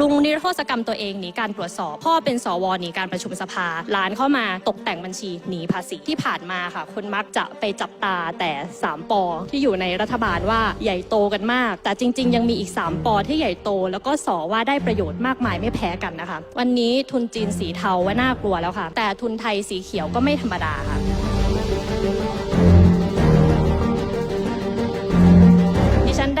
ลุงนิรโทษกรรมตัวเองหนีการตรวจสอบ พ่อเป็นสวหนีการประชุมสภาหลานเข้ามาตกแต่งบัญชีหนีภาษีที่ผ่านมาค่ะคนมักจะไปจับตาแต่3ปอที่อยู่ในรัฐบาลว่าใหญ่โตกันมาก แต่จริง ๆ ยังมีอีก 3ปอที่ใหญ่โต แล้วก็สอว่าได้ประโยชน์มากมายไม่แพ้กันนะคะ วันนี้ทุนจีนสีเทาว่าน่ากลัวแล้วค่ะ แต่ทุนไทยสีเขียวก็ไม่ธรรมดาค่ะ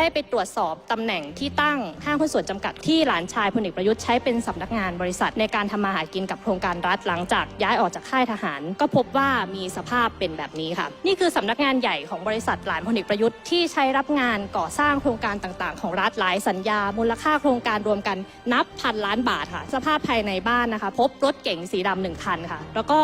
ได้ไปตรวจสอบตำแหน่งที่ตั้งห้างหุ้นส่วนจำกัดที่หลานชายพลเอกประยุทธ์ใช้เป็นสำนักงานบริษัทในการทำมาหากินกับโครงการรัฐหลังจากย้ายออกจากค่ายทหาร ก็พบว่ามีสภาพเป็นแบบนี้ค่ะ นี่คือสำนักงานใหญ่ของบริษัทหลานพลเอกประยุทธ์ที่ใช้รับงานก่อสร้างโครงการต่างๆ ของรัฐหลายสัญญา มูลค่าโครงการรวมกันนับพันล้านบาทค่ะ สภาพภายในบ้านนะคะ พบรถเก๋งสีดำหนึ่งคันค่ะ แล้วก็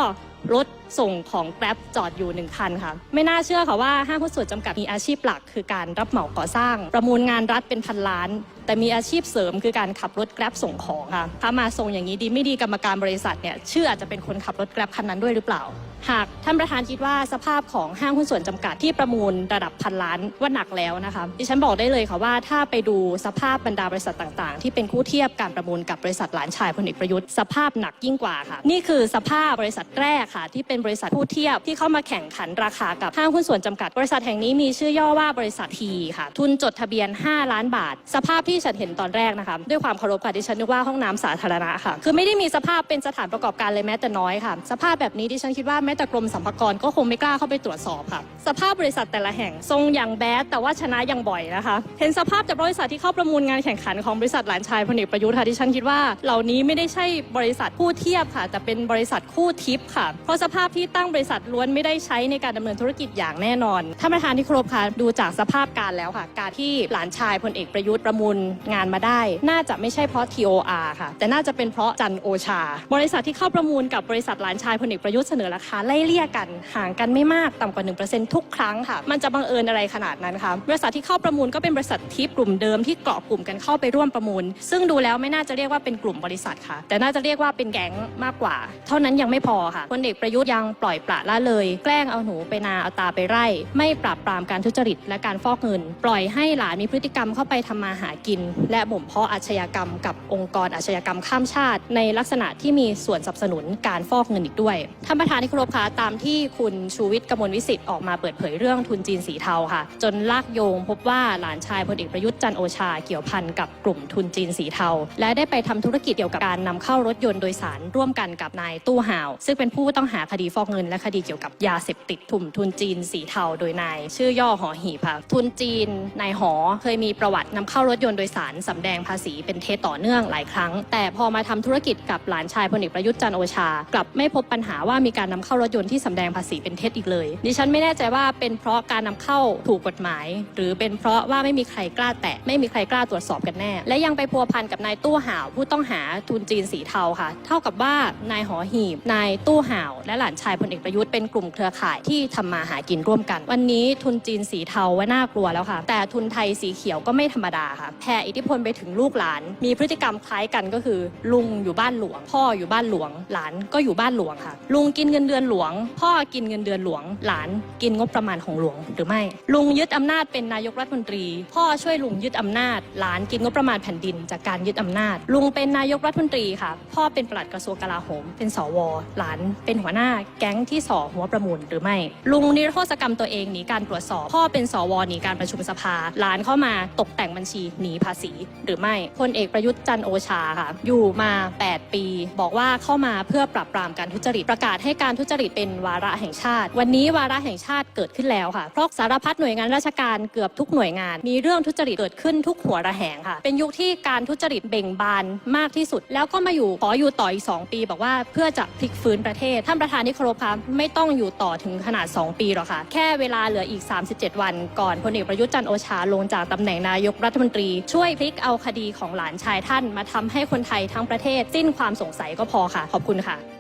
รถส่งของแกร็บจอดอยู่หนึ่งคันค่ะ ไม่น่าเชื่อค่ะว่าห้างหุ้นส่วนจำกัดมีอาชีพหลัก คือการรับเหมาก่อสร้าง ประมูลงานรัฐเป็นพันล้าน แต่มีอาชีพเสริมคือการขับรถแกร็บส่งของค่ะถ้ามาส่งอย่างนี้ดีไม่ดีกรรมการบริษัทเนี่ยชื่ออาจจะเป็นคนขับรถแกร็บคันนั้นด้วยหรือเปล่า หากท่านประธานคิดว่าสภาพของห้างหุ้นส่วนจำกัดที่ประมูลระดับพันล้านว่าหนักแล้วนะคะดิฉันบอกได้เลยค่ะว่าถ้าไปดูสภาพบรรดาบริษัทต่างๆ ที่เป็นคู่เทียบการประมูลกับบริษัทหลานชายพลเอกประยุทธ์สภาพหนักยิ่งกว่าค่ะ นี่คือสภาพบริษัทแรกค่ะ ที่เป็นบริษัทคู่เทียบที่เข้ามาแข่งขันราคากับห้างหุ้นส่วนจำกัด บริษัทแห่งนี้มีชื่อย่อว่าบริษัททีค่ะ ทุนจดทะเบียน 5 ล้านบาท สภาพที่ฉันเห็นตอนแรกนะคะด้วยความเคารพค่ะดิฉันนึกว่าห้องน้ำสาธารณะค่ะ คือไม่ได้มีสภาพเป็นสถานประกอบการเลยแม้แต่น้อยค่ะ สภาพแบบนี้ดิฉันคิดว่าแม้แต่กรมสรรพากรก็คงไม่กล้าเข้าไปตรวจสอบค่ะ สภาพบริษัทแต่ละแห่งทรงอย่างแบดแต่ว่าชนะอย่างบ่อยนะคะ เห็นสภาพจากบริษัทที่เข้าประมูลงานแข่งขันของบริษัทหลานชายพลเอกประยุทธ์ค่ะดิฉันคิดว่า เหล่านี้ไม่ได้ใช่บริษัทคู่เทียบค่ะ แต่เป็นบริษัทคู่ทิปค่ะ เพราะสภาพที่ตั้งบริษัทล้วนไม่ได้ใช้ในการดำเนินธุรกิจอย่างแน่นอนท่านประธานที่ครพค่ะดูจากสภาพการแล้วค่ะ การที่หลานชายพลเอกประยุทธ์ประมูลงานมาได้ น่าจะไม่ใช่เพราะ TOR ค่ะ แต่น่าจะเป็นเพราะจันโอชา บริษัทที่เข้าประมูลกับบริษัทหลานชายพลเอกประยุทธ์เสนอราคาไล่เลี่ยกันห่างกันไม่มากต่ำกว่า 1%ทุกครั้งค่ะ มันจะบังเอิญอะไรขนาดนั้นคะบริษัทที่เข้าประมูลก็เป็นบริษัททิปกลุ่มเดิมที่เกาะกลุ่มกันเข้าไปร่วมประมูล ซึ่งดูแล้วไม่น่าจะเรียกว่าเป็นกลุ่มบริษัทค่ะ แต่น่าจะเรียกว่าเป็นแก๊งมากกว่า เท่านั้นยังไม่พอค่ะพลเอกประยุทธ์ยังปล่อยปละละเลย แกล้งเอาหนูไปนาเอาตาไปไร่ ไม่ปราบปรามการทุจริตและการฟอกเงิน ปล่อยให้หลานมีพฤติกรรมเข้าไปทำมาหากิน และบ่มเพาะอาชญากรรม กับองค์กรอาชญากรรมข้ามชาติ ในลักษณะที่มีส่วนสนับสนุนการฟอกเงินอีกด้วยท่านประธานที่ครพคะตามที่คุณชูวิทย์กมลวิสิทธิ์ออกมาเปิดเผยเรื่องทุนจีนสีเทาค่ะ จนลากโยงพบว่าหลานชายพลเอกประยุทธ์จันโอชาเกี่ยวพันกับกลุ่มทุนจีนสีเทา และได้ไปทำธุรกิจเกี่ยวกับการนำเข้ารถยนต์โดยสารร่วมกันกับนายตู้ห่าว ซึ่งเป็นผู้ต้องหาคดีฟอกเงินและคดีเกี่ยวกับยาเสพติดถุ่มทุนจีนสีเทาโดยนายชื่อย่อหอหีบค่ะทุนจีนนายหอเคยมีประวัตินำเข้ารถยนต์โดยสารสำแดงภาษีเป็นเทต่อเนื่องหลายครั้ง แต่พอมาทำธุรกิจกับหลานชายพลเอกประยุทธ์จันโอชากลับไม่พบปัญหาว่ามีการนำเข้ารถยนต์ที่สำแดงภาษีเป็นเท็จอีกเลย ดิฉันไม่แน่ใจว่าเป็นเพราะการนำเข้าถูกกฎหมาย หรือเป็นเพราะว่าไม่มีใครกล้าแตะไม่มีใครกล้าตรวจสอบกันแน่ และยังไปพัวพันกับนายตู้ห่าวผู้ต้องหาทุนจีนสีเทาค่ะ เท่ากับว่านายหอหีบนายตู้ห่าวและหลานชายพลเอกประยุทธ์เป็นกลุ่มเครือข่ายที่ทำมาหากินร่วมกัน วันนี้ทุนจีนสีเทาว่าน่ากลัวแล้วค่ะ แต่ทุนไทยสีเขียวก็ไม่ธรรมดาค่ะแผ่อิทธิพลไปถึงลูกหลาน มีพฤติกรรมคล้ายกันก็คือ ลุงอยู่บ้านหลวง พ่ออยู่บ้านหลวง หลานก็อยู่บ้านหลวงค่ะ ลุงกินเงินเดือนหลวง พ่อกินเงินเดือนหลวง หลานกินงบประมาณของหลวงหรือไม่ ลุงยึดอำนาจเป็นนายกรัฐมนตรี พ่อช่วยลุงยึดอำนาจ หลานกินงบประมาณแผ่นดิน จากการยึดอำนาจ ลุงเป็นนายกรัฐมนตรีค่ะ พ่อเป็นปลัดกระทรวงกลาโหม เป็นสว หลาน เป็นหัวหน้า แก๊งที่สอหัวประมูลหรือไม่ ลุงนิรโทษกรรมตัวเองหนีการตรวจสอบ พ่อเป็นสวหนีการประชุมสภา หลานเข้ามาตกแต่งบัญชีหนีภาษี หรือไม่พลเอกประยุทธ์จันทร์โอชาค่ะ อยู่มา 8 ปี บอกว่าเข้ามาเพื่อปราบปรามการทุจริตประกาศให้การทุจริตริตเป็นวาระแห่งชาติ วันนี้วาระแห่งชาติเกิดขึ้นแล้วค่ะเพราะสารพัดหน่วยงานราชการเกือบทุกหน่วยงาน มีเรื่องทุจริตเกิดขึ้นทุกหัวระแหงค่ะ เป็นยุคที่การทุจริตเบ่งบานมากที่สุด แล้วก็มาอยู่ขออยู่ต่ออีก 2 ปี บอกว่าเพื่อจะพลิกฟื้นประเทศท่านประธานที่เคารพคะไม่ต้องอยู่ต่อถึงขนาด 2 ปีหรอกค่ะ แค่เวลาเหลืออีก 37 วัน ก่อนพลเอกประยุทธ์จันทร์โอชาลงจากตำแหน่งนายกรัฐมนตรี ช่วยพลิกเอาคดีของหลานชายท่าน มาทำให้คนไทยทั้งประเทศสิ้นความสงสัยก็พอค่ะ ขอบคุณค่ะ